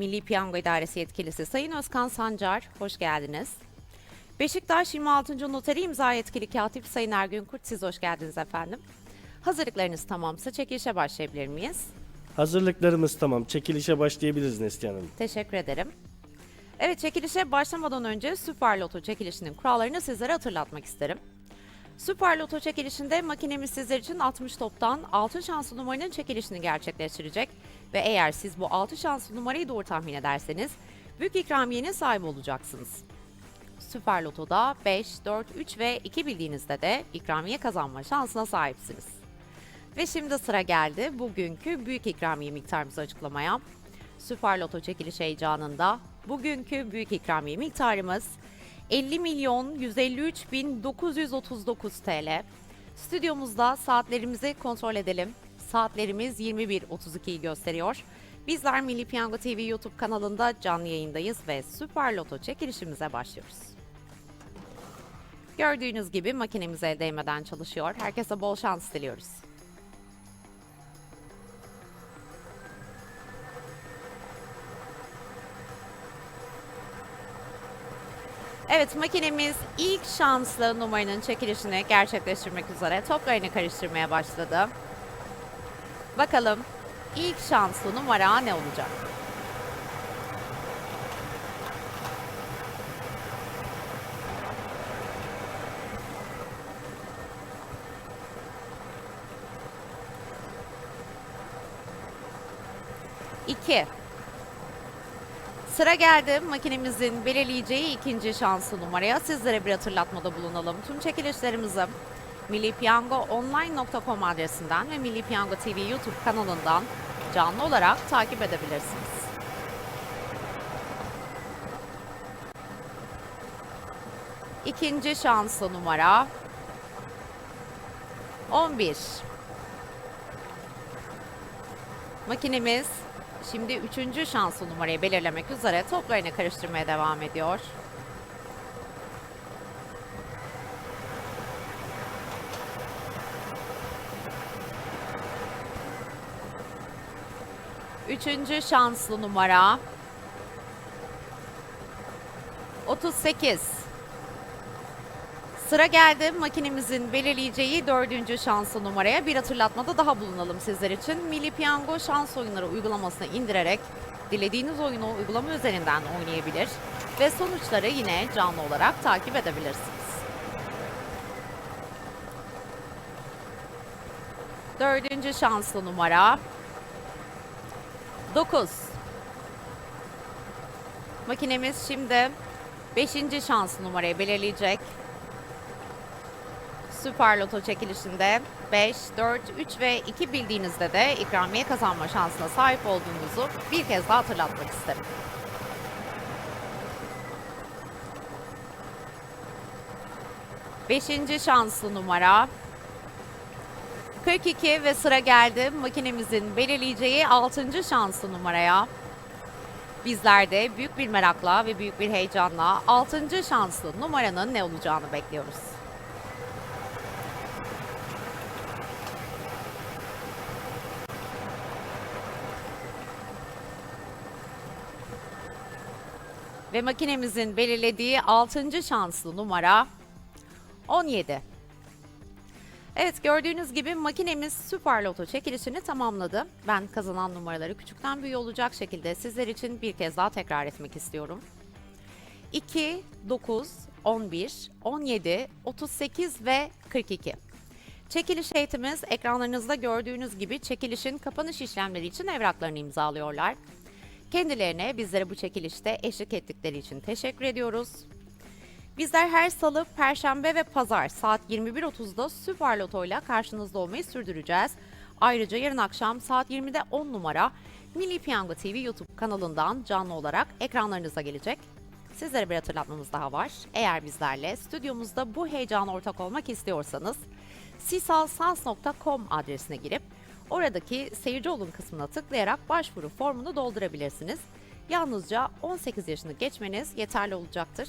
Milli Piyango İdaresi Yetkilisi Sayın Özkan Sancar, hoş geldiniz. Beşiktaş 26. Noteri İmza Yetkili Katip Sayın Ergün Kurt, siz hoş geldiniz efendim. Hazırlıklarınız tamamsa çekilişe başlayabilir miyiz? Hazırlıklarımız tamam. Çekilişe başlayabiliriz Neslihan Hanım. Teşekkür ederim. Evet çekilişe başlamadan önce Süper Loto çekilişinin kurallarını sizlere hatırlatmak isterim. Süper Loto çekilişinde makinemiz sizler için 60 toptan 6 şanslı numaranın çekilişini gerçekleştirecek ve eğer siz bu 6 şanslı numarayı doğru tahmin ederseniz büyük ikramiyenin sahibi olacaksınız. Süper Loto'da 5, 4, 3 ve 2 bildiğinizde de ikramiye kazanma şansına sahipsiniz. Ve şimdi sıra geldi bugünkü büyük ikramiye miktarımızı açıklamaya. Süper Loto çekiliş heyecanında bugünkü büyük ikramiye miktarımız 50 milyon 153 bin 939 TL. Stüdyomuzda saatlerimizi kontrol edelim. Saatlerimiz 21.32'yi gösteriyor. Bizler Milli Piyango TV YouTube kanalında canlı yayındayız ve Süper Loto çekilişimize başlıyoruz. Gördüğünüz gibi makinemiz el değmeden çalışıyor. Herkese bol şans diliyoruz. Evet makinemiz ilk şanslı numaranın çekilişini gerçekleştirmek üzere toplarını karıştırmaya başladı. Bakalım ilk şanslı numara ne olacak? İki. Sıra geldi makinemizin belirleyeceği ikinci şanslı numaraya. Sizlere bir hatırlatmada bulunalım. Tüm çekilişlerimizi millipiyangoonline.com adresinden ve Milli Piyango TV YouTube kanalından canlı olarak takip edebilirsiniz. İkinci şanslı numara 11. Makinemiz şimdi üçüncü şanslı numarayı belirlemek üzere toplarını karıştırmaya devam ediyor. Üçüncü şanslı numara 38. Sıra geldi makinemizin belirleyeceği dördüncü şanslı numaraya bir hatırlatmada daha bulunalım sizler için. Milli Piyango şans oyunları uygulamasını indirerek dilediğiniz oyunu uygulama üzerinden oynayabilir ve sonuçları yine canlı olarak takip edebilirsiniz. Dördüncü şanslı numara 9. Makinemiz şimdi 5. şanslı numarayı belirleyecek. Süper Loto çekilişinde 5, 4, 3 ve 2 bildiğinizde de ikramiye kazanma şansına sahip olduğunuzu bir kez daha hatırlatmak isterim. Beşinci şanslı numara 42 ve sıra geldi makinemizin belirleyeceği 6. şanslı numaraya. Bizler de büyük bir merakla ve büyük bir heyecanla 6. şanslı numaranın ne olacağını bekliyoruz. Ve makinemizin belirlediği 6. şanslı numara 17. Evet gördüğünüz gibi makinemiz Süper Loto çekilişini tamamladı. Ben kazanan numaraları küçükten büyüğe olacak şekilde sizler için bir kez daha tekrar etmek istiyorum. 2, 9, 11, 17, 38 ve 42. Çekiliş heyetimiz ekranlarınızda gördüğünüz gibi çekilişin kapanış işlemleri için evraklarını imzalıyorlar. Kendilerine bizlere bu çekilişte eşlik ettikleri için teşekkür ediyoruz. Bizler her salı, perşembe ve pazar saat 21.30'da Süper Loto ile karşınızda olmayı sürdüreceğiz. Ayrıca yarın akşam saat 20'de 10 numara Milli Piyango TV YouTube kanalından canlı olarak ekranlarınıza gelecek. Sizlere bir hatırlatmamız daha var. Eğer bizlerle stüdyomuzda bu heyecana ortak olmak istiyorsanız sisalsans.com adresine girip oradaki seyirci olun kısmına tıklayarak başvuru formunu doldurabilirsiniz. Yalnızca 18 yaşını geçmeniz yeterli olacaktır.